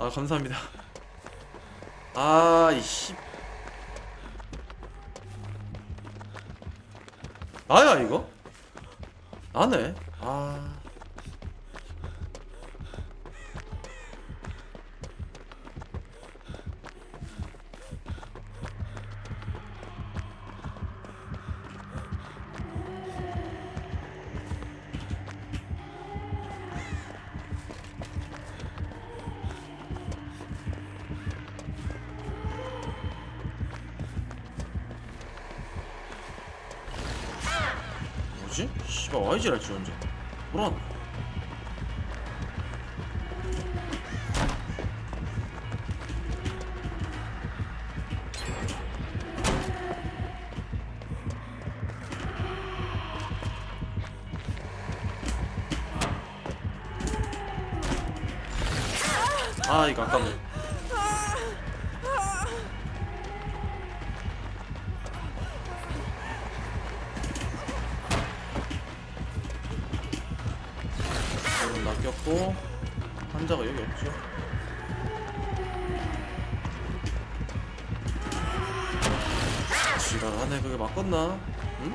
아 감사합니다. 아 이씨. 나야 이거? 나네. 아 뭐지? 씨발 YG를 할지 언제? 돌아왔네 아 이거 아깝네 자가 여기 없죠 지랄하네 그게 맞겠나? 응?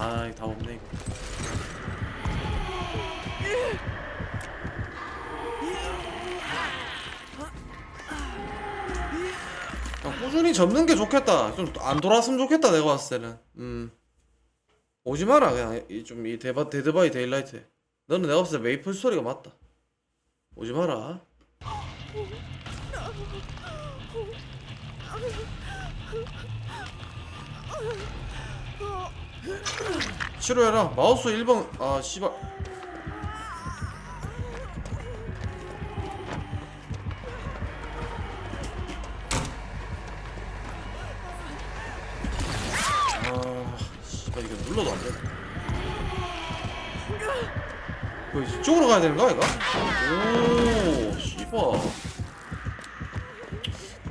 아이 다 없네 이거 꾸준히 접는 게 좋겠다. 좀 안 돌았으면 좋겠다. 내가 봤을 때는. 음. 오지 마라 그냥 좀 이 데바 데드바이 데일라이트. 너는 내가 봤을 때 메이플 스토리가 맞다. 오지 마라. 치료해라. 마우스 1번 아 씨발. 씨발 이거 눌러도 안 되네. 뭐 이쪽으로 가야 되는 거야, 이거? 오, 씨발.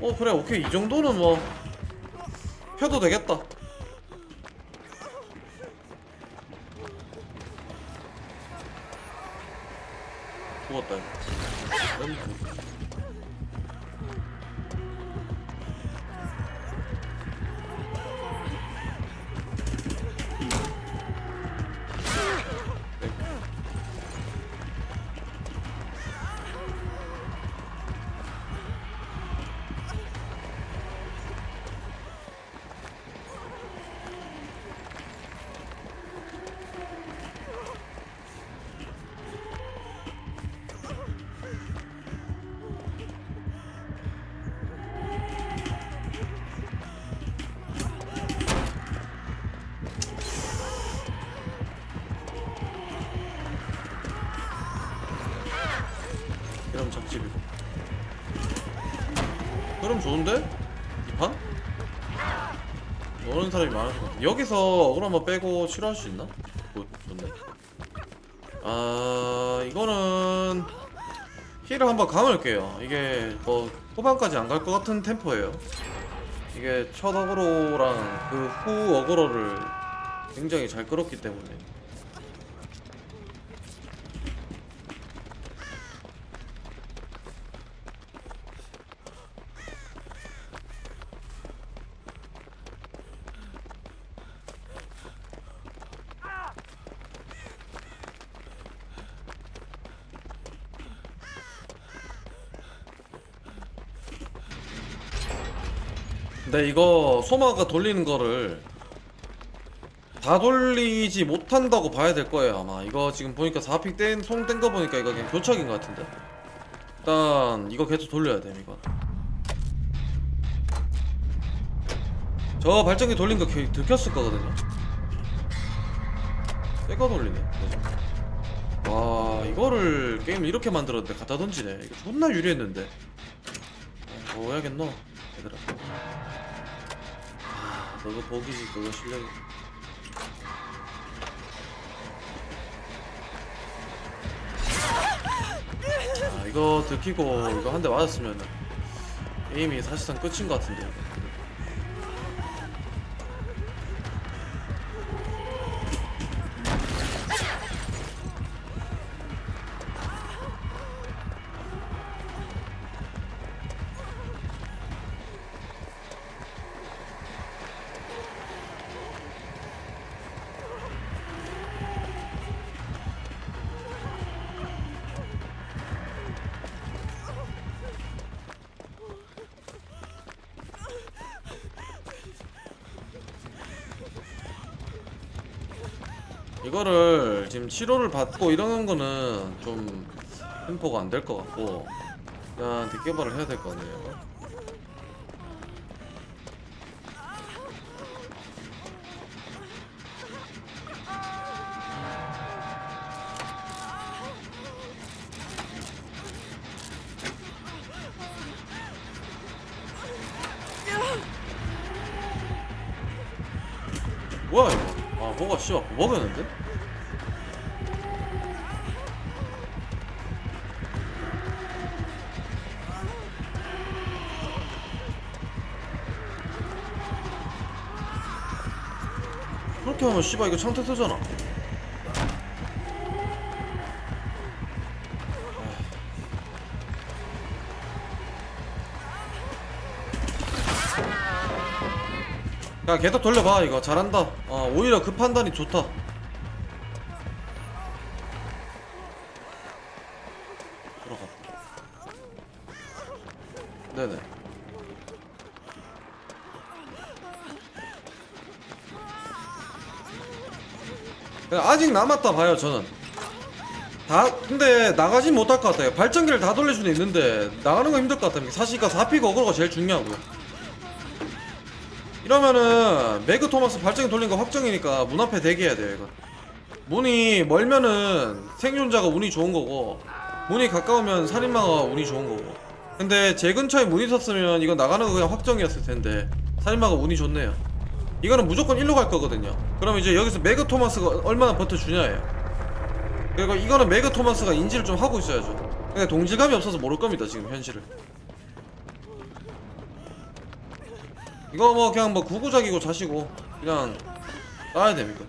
어 그래, 오케이 이 정도는 뭐 펴도 되겠다. 죽었다 이거. 좋은데? 이 판? 노는 사람이 많아서 여기서 억울 한번 빼고 치료할 수 있나? 굿 좋네 아 이거는 힐을 한번 감을게요 이게 뭐 후반까지 안 갈 것 같은 템포예요 이게 첫 어그로랑 그 후 어그로를 굉장히 잘 끌었기 때문에 근데 이거 소마가 돌리는 거를 다 돌리지 못한다고 봐야 될 거예요 아마. 이거 지금 보니까 4픽 뗀, 송뗀 거 보니까 이거 그냥 교착인 것 같은데. 일단 이거 계속 돌려야 돼 이거. 저 발전기 돌린 거 겨- 들켰을 거거든요. 빼가 돌리네? 와 이거를 게임을 이렇게 만들었는데 갖다 던지네. 이거 존나 유리했는데. 어, 뭐 해야겠노 얘들아 아, 너가 복이지 그거 실력이. 아, 이거 들키고 이거 한 대 맞았으면 게임이 사실상 끝인 것 같은데 이거를 지금 치료를 받고 이러는 거는 좀 템포가 안 될 것 같고 일단 뒷개발을 해야 될 거 아니에요 뭐야 이거 아 뭐가 씨발 버벅였는데? 그렇게 하면 씨발 이거 창태 뜨잖아. 야 계속 돌려봐 이거. 잘한다. 어 오히려 그 판단이 좋다 아직 남았다 봐요 저는. 다 근데 나가진 못할 것 같아요. 발전기를 다 돌릴 수는 있는데 나가는 거 힘들 것 같아요. 사실 그러니까 4피가 어그로가 제일 중요하고요. 이러면은 매그 토마스 발전기 돌린 거 확정이니까 문 앞에 대기해야 돼요 이거. 문이 멀면은 생존자가 운이 좋은 거고 문이 가까우면 살인마가 운이 좋은 거고. 근데 제 근처에 문이 섰으면 이건 나가는 거 그냥 확정이었을 텐데 살인마가 운이 좋네요 이거는 무조건 일로 갈 거거든요. 그럼 이제 여기서 매그 토마스가 얼마나 버텨주냐예요. 그리고 이거는 매그 토마스가 인지를 좀 하고 있어야죠. 근데 동질감이 없어서 모를 겁니다 지금 현실을. 이거 뭐 그냥 뭐 구구작이고 자시고 그냥 따야 됩니까?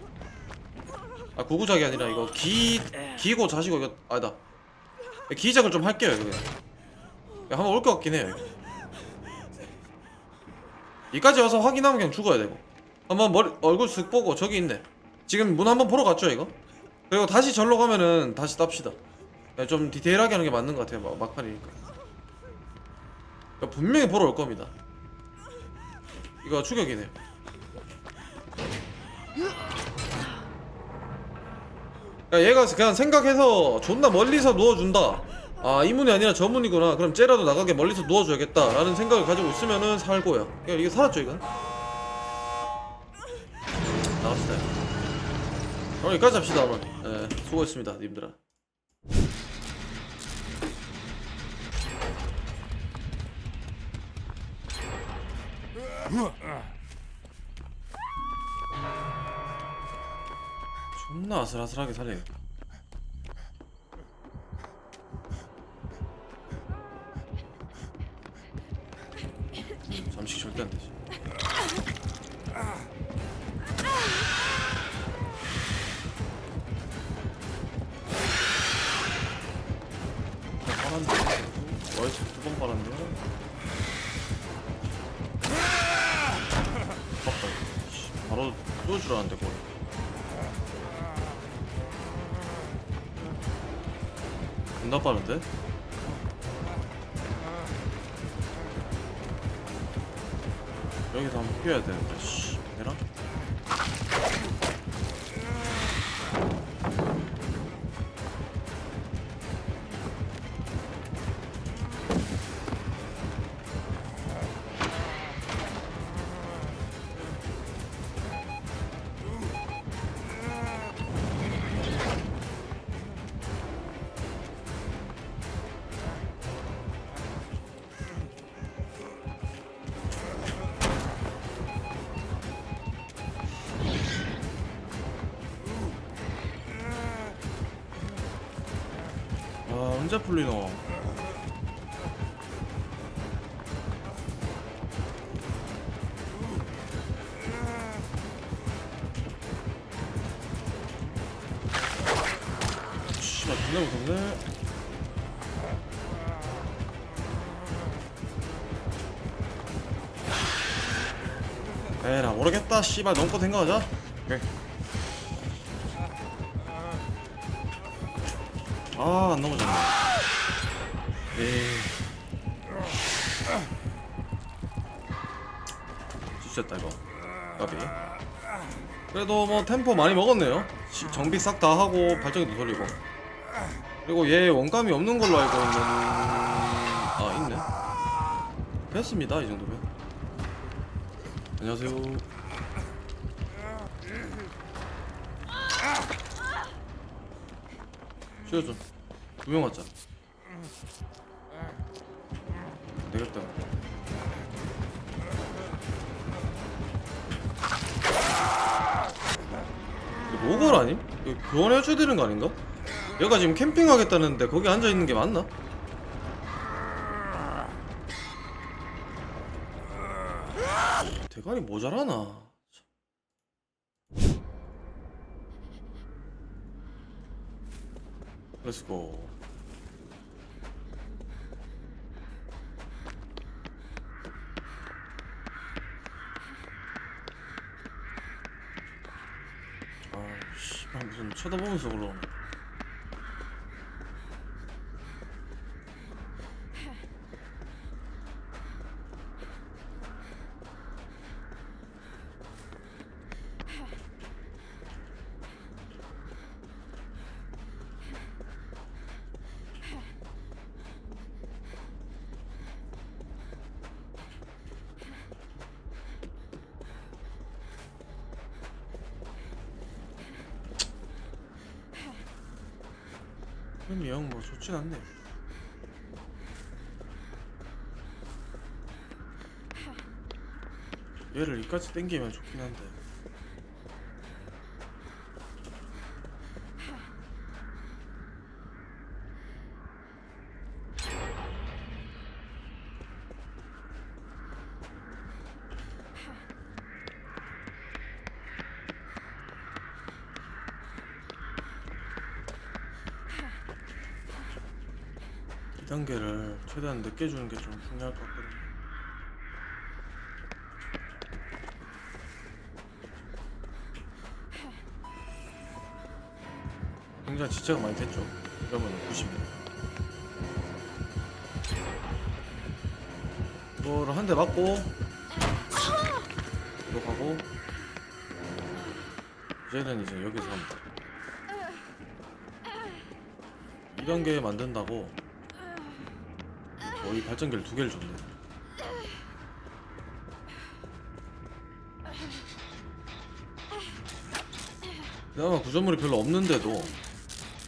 아 구구작이 아니라 이거 기 기고 자시고 이거 아니다. 기작을 좀 할게요 그냥. 야, 한번 올 것 같긴 해요. 여기까지 와서 확인하면 그냥 죽어야 되고 한번 머리 얼굴 쓱 보고 저기 있네 지금 문 한번 보러 갔죠 이거? 그리고 다시 절로 가면은 다시 땁시다 야, 좀 디테일하게 하는 게 맞는 것 같아요 막- 막판이니까 그러니까 분명히 보러 올 겁니다 이거 추격이네. 야, 얘가 그냥 생각해서 존나 멀리서 누워준다. 아, 이 문이 아니라 저 문이구나. 그럼 쟤라도 나가게 멀리서 누워줘야겠다. 라는 생각을 가지고 있으면은 살고요. 그냥 이게 살았죠, 이건? 나갑시다. 오늘 여기까지 합시다, 오늘. 예, 수고했습니다, 님들아. 존나 아슬아슬하게 살려야 어디서 두번 빨았네? 아깝다. 씨, 바로 쏘주라는데 뭘. 존나 빠른데? 여기서 한번 피해야 되는데 씨 언제 풀리노? 씨발 존나 무섭네. 에라 모르겠다. 씨발 넘고 생각하자. 오케이 아 안 넘어졌네. 에이 찢었다 이거. 까비. 그래도 뭐 템포 많이 먹었네요. 시- 정비 싹 다 하고 발전기도 돌리고. 그리고 얘 원감이 없는 걸로 알고 있는 아 있네. 됐습니다 이 정도면. 안녕하세요 쉬어줘 두명 왔자 되겠다 로걸 아님? 이거 교환해줘야 되는 거 아닌가? 얘가 지금 캠핑하겠다는데 거기 앉아있는 게 맞나? 대가리 모자라나 렛츠고 아씨 무슨 쳐다보면서 올라오네 그럼 영뭐 좋진 않네. 얘를 이까지 땡기면 좋긴 한데 이 단계를 최대한 늦게 주는 게 좀 중요할 것 같거든요. 굉장히 지체가 많이 됐죠? 이러면 90년 이거를 한 대 맞고 이거 가고 이제는 이제 여기서 합니다. 2단계 만든다고 거의 발전기를 두 개를 줬네. 그나마 구조물이 별로 없는데도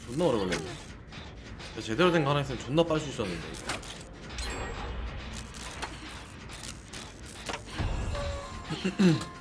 존나 오래 걸렸네. 제대로 된 거 하나 있으면 존나 빨 수 있었는데 이거.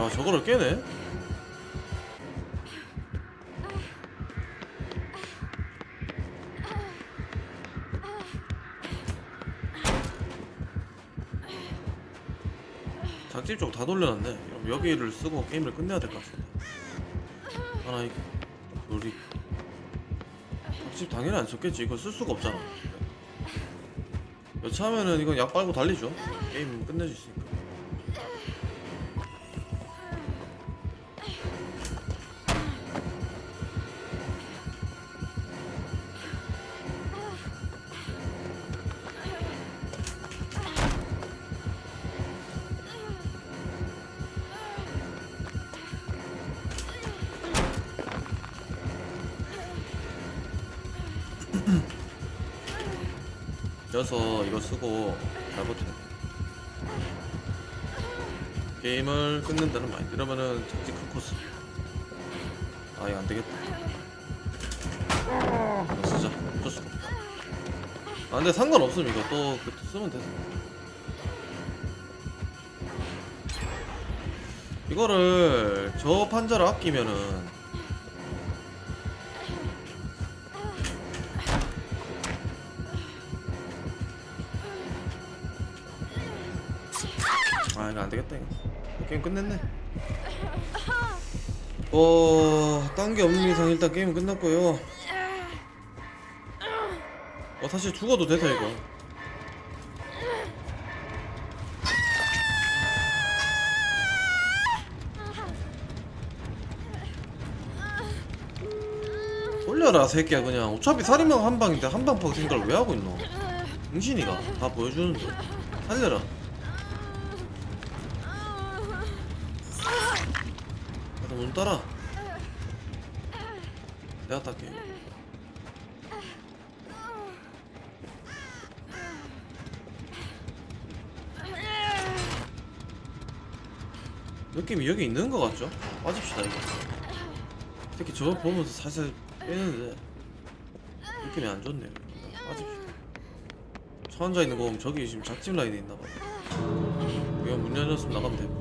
야, 저거를 깨네? 작집 쪽 다 돌려놨네. 그럼 여기를 쓰고 게임을 끝내야 될 것 같은데. 하나, 이, 우리. 작집 당연히 안 썼겠지. 이거 쓸 수가 없잖아. 여차하면은 이건 약 빨고 달리죠. 게임 끝낼 수 있으니까. 그래서 이거 쓰고 잘 버티네 게임을 끝낸다는 마인드 이러면은 큰 코스. 아 이거 안되겠다. 이거 쓰자. 어쩔 수가 없다 아 근데 상관없음. 이거 또, 그또 쓰면 돼서 이거를 저 판자를 아끼면은 게임 끝냈네. 어, 딴 게 없는 이상 일단 게임 은 끝났고요. 어, 사실 죽어도 돼서 이거. 올려라 새끼야 그냥. 어차피 살인마가 한 방인데 한방 파고 생각을 왜 하고 있노? 응신이가 다 보여주는데. 살려라 나도 문 따라. 내가 딸게. 느낌이 여기 있는 것 같죠? 빠집시다 이거. 특히 저거 보면서 살살 빼는데 느낌이 안 좋네요. 빠집시다. 저 앉아 있는 거 보면 저기 지금 작집 라인에 있나 봐요. 이거 문 열렸으면 나가면 되고